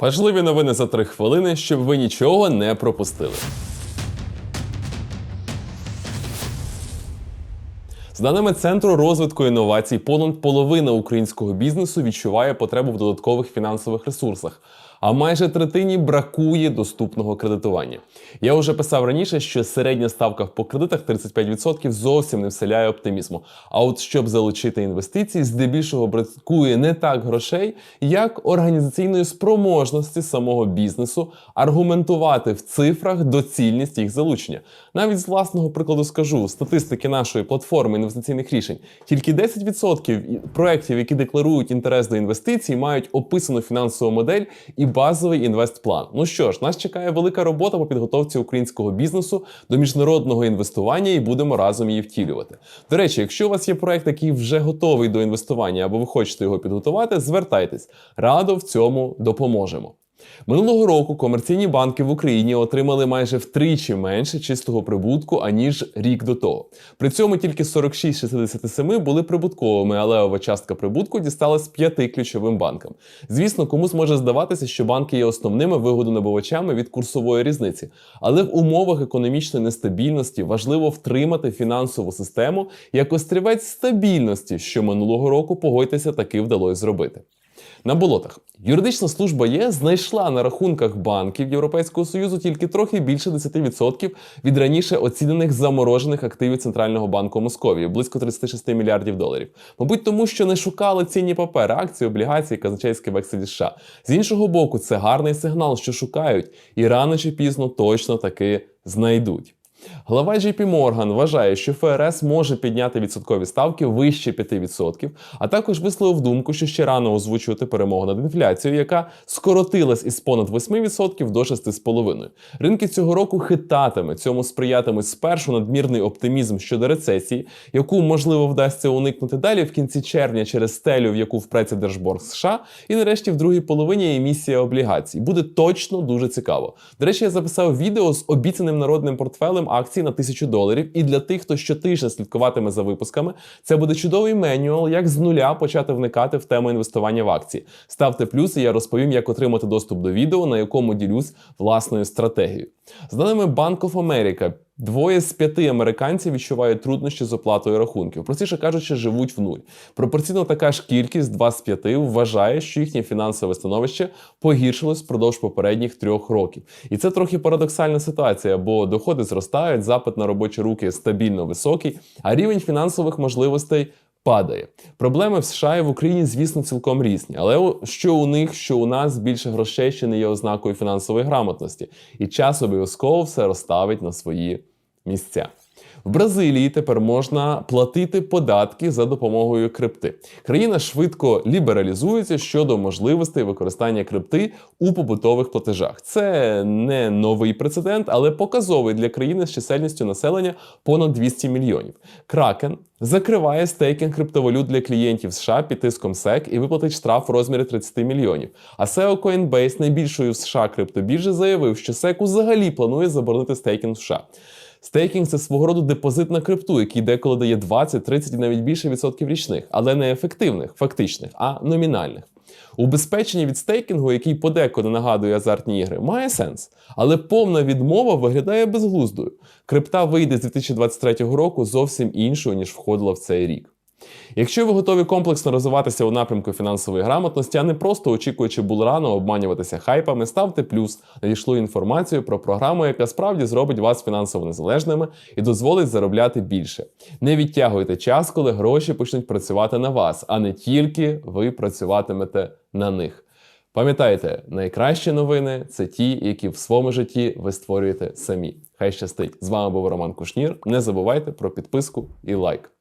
Важливі новини за три хвилини, щоб ви нічого не пропустили. За даними Центру розвитку інновацій, понад половина українського бізнесу відчуває потребу в додаткових фінансових ресурсах, а майже третині бракує доступного кредитування. Я вже писав раніше, що середня ставка по кредитах 35% зовсім не вселяє оптимізму. А от щоб залучити інвестиції, здебільшого бракує не так грошей, як організаційної спроможності самого бізнесу аргументувати в цифрах доцільність їх залучення. Навіть з власного прикладу скажу статистики нашої платформи інвестиційних рішень. Тільки 10% проєктів, які декларують інтерес до інвестицій, мають описану фінансову модель і базовий інвестплан. Ну що ж, нас чекає велика робота по підготовці українського бізнесу до міжнародного інвестування, і будемо разом її втілювати. До речі, якщо у вас є проект, який вже готовий до інвестування, або ви хочете його підготувати, звертайтесь. Радо в цьому допоможемо. Минулого року комерційні банки в Україні отримали майже втричі менше чистого прибутку, аніж рік до того. При цьому тільки 46-67 були прибутковими, але ова частка прибутку дісталась п'яти ключовим банкам. Звісно, комусь може здаватися, що банки є основними вигодонабувачами від курсової різниці, але в умовах економічної нестабільності важливо втримати фінансову систему як острівець стабільності, що минулого року погодьтеся таки вдалося зробити. На болотах юридична служба ЄС знайшла на рахунках банків Європейського союзу тільки трохи більше 10% від раніше оцінених заморожених активів Центрального банку Московії близько 36 мільярдів доларів. Мабуть, тому що не шукали цінні папери, акції, облігації, казначейські векселі США. З іншого боку, це гарний сигнал, що шукають, і рано чи пізно точно таки знайдуть. Глава JP Morgan вважає, що ФРС може підняти відсоткові ставки вище 5%, а також висловив думку, що ще рано озвучувати перемогу над інфляцією, яка скоротилась із понад 8% до 6,5%. Ринки цього року хитатиме, цьому сприятиме спершу надмірний оптимізм щодо рецесії, яку можливо вдасться уникнути далі в кінці червня через стелю, в яку впреться Держборг США, і нарешті в другій половині емісія облігацій. Буде точно дуже цікаво. До речі, я записав відео з обіцяним народним портфелем акцій на 1000 доларів. І для тих, хто щотижня слідкуватиме за випусками, це буде чудовий менюал, як з нуля почати вникати в тему інвестування в акції. Ставте плюс, і я розповім, як отримати доступ до відео, на якому ділюсь власною стратегією. За даними Bank America, Двоє з п'яти американців відчувають труднощі з оплатою рахунків. Простіше кажучи, живуть в нуль. Пропорційно така ж кількість, два з п'яти, вважає, що їхнє фінансове становище погіршилось впродовж попередніх трьох років. І це трохи парадоксальна ситуація, бо доходи зростають, запит на робочі руки стабільно високий, а рівень фінансових можливостей. Падає. Проблеми в США і в Україні, звісно, цілком різні. Але що у них, що у нас більше грошей ще не є ознакою фінансової грамотності. І час обов'язково все розставить на свої місця. В Бразилії тепер можна платити податки за допомогою крипти. Країна швидко лібералізується щодо можливостей використання крипти у побутових платежах. Це не новий прецедент, але показовий для країни з чисельністю населення понад 200 мільйонів. Кракен закриває стейкінг криптовалют для клієнтів США під тиском SEC і виплатить штраф в розмірі 30 мільйонів. А SEO Coinbase, найбільшої в США криптобіржі, заявив, що SEC взагалі планує заборонити стейкінг в США. Стейкінг це свого роду депозит на крипту, який деколи дає 20, 30 і навіть більше відсотків річних, але не ефективних, фактичних, а номінальних. Убезпечення від стейкінгу, який подекуди нагадує азартні ігри, має сенс, але повна відмова виглядає безглуздою. Крипта вийде з 2023 року зовсім іншою, ніж входила в цей рік. Якщо ви готові комплексно розвиватися у напрямку фінансової грамотності, а не просто очікуючи булрано обманюватися хайпами, ставте плюс, надійшло інформацію про програму, яка справді зробить вас фінансово незалежними і дозволить заробляти більше. Не відтягуйте час, коли гроші почнуть працювати на вас, а не тільки ви працюватимете на них. Пам'ятайте, найкращі новини це ті, які в своєму житті ви створюєте самі. Хай щастить! З вами був Роман Кушнір. Не забувайте про підписку і лайк.